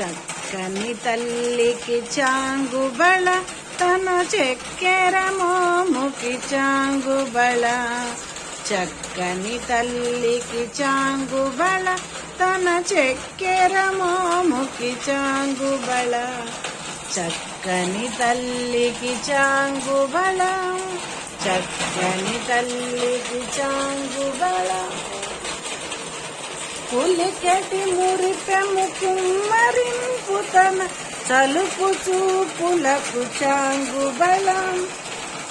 చక్కని తల్లికి చాంగుబళ తన చెక్కెర మోముకి చాంగుబళ. చక్కని తల్లికి చాంగుబళ తన చెక్కెర మోముకి చాంగుబళ. చక్కని తల్లికి చాంగుబళ చక్కని తల్లికి చాంగుబళ. పులికెటి మురిపెము కుమ్మరింపు తన చలుపు చూపులకు చాంగు బలం.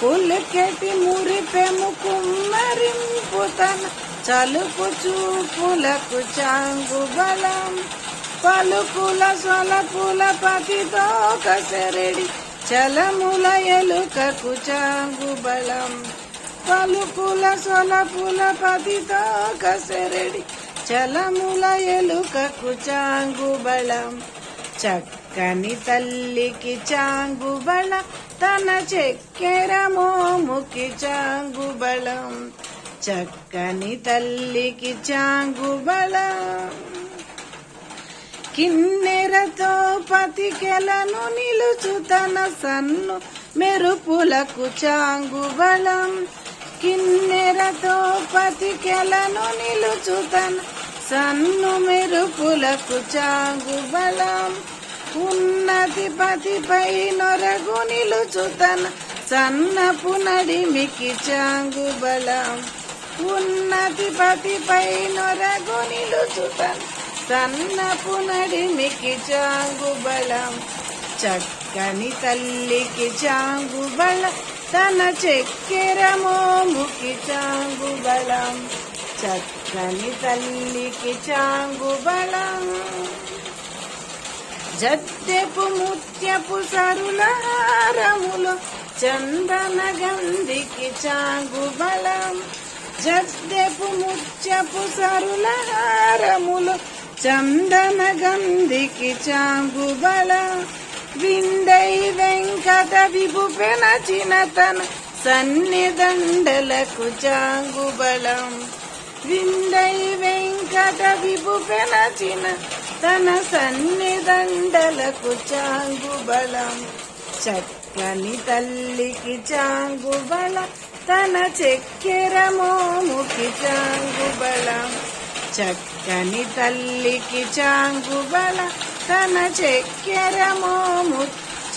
పులికెటి మురిపెము కుమ్మరింపు తన చలుపు చూపులకు చాంగు బలం. పలుకుల సొలపుల పతితో కసరెడి చలముల ఎలుకకు చాంగు బలం. పలుకుల సొలపుల పతితో కసరెడి చలముల ఎలుకకు చాంగు బలం. చక్కని తల్లికి చాంగు బళ తన చెక్కెర మోముకి చాంగు బలం చక్కని తల్లికి చాంగు బలం కిన్నెరతో పతికెలను నిలుచు తన సన్ను మెరుపులకు చాంగు బలం కిన్నెరతో పతికెలను నిలుచు తన సన్ను మెరుపులకు చాంగు బలం ఉన్నతి పతిపై నొరగు నిలుచుతన సన్నపు నడిమికి చాంగు బలం. ఉన్నతి పతిపై నొరగు నిలుచుతన సన్నపు నడిమికి చాంగు బలం. చక్కని తల్లికి చాంగు బల. తన చక్కెర మోముకి చాంగు బలం. చక్కని తల్లికి చాంగు బలం. జత్తెపు ముత్యపు సరుల హారములు చందన గంధికి చాగు బలం. జద్దెపు ముత్యపు సరుల హారములు చందన గంధికి చాగు బలం. విందై వెంకట విభు పెనచిన తన సన్నిదండలకు చాంగు బలం. విందై వెంకట విభు పెనచిన తన సన్నిదండలకు చాంగు బలం. చక్కని తల్లికి చాంగు బలం. తన చక్కెర మోముకి చాంగు బలం. చక్కని తల్లికి చాంగు బలం. తన చక్కెర మోము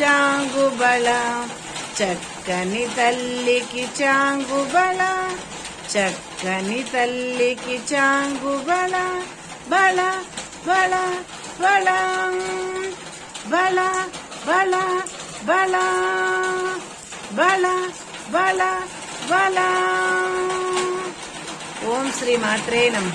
చాంగు బలం. చక్కని తల్లికి చాంగు బలం. చక్కని తల్లికి చాంగు బల. బల. பல பலம். பல பல பல பல பல பல ஓம் ஸ்ரீ மாத்ரே நம.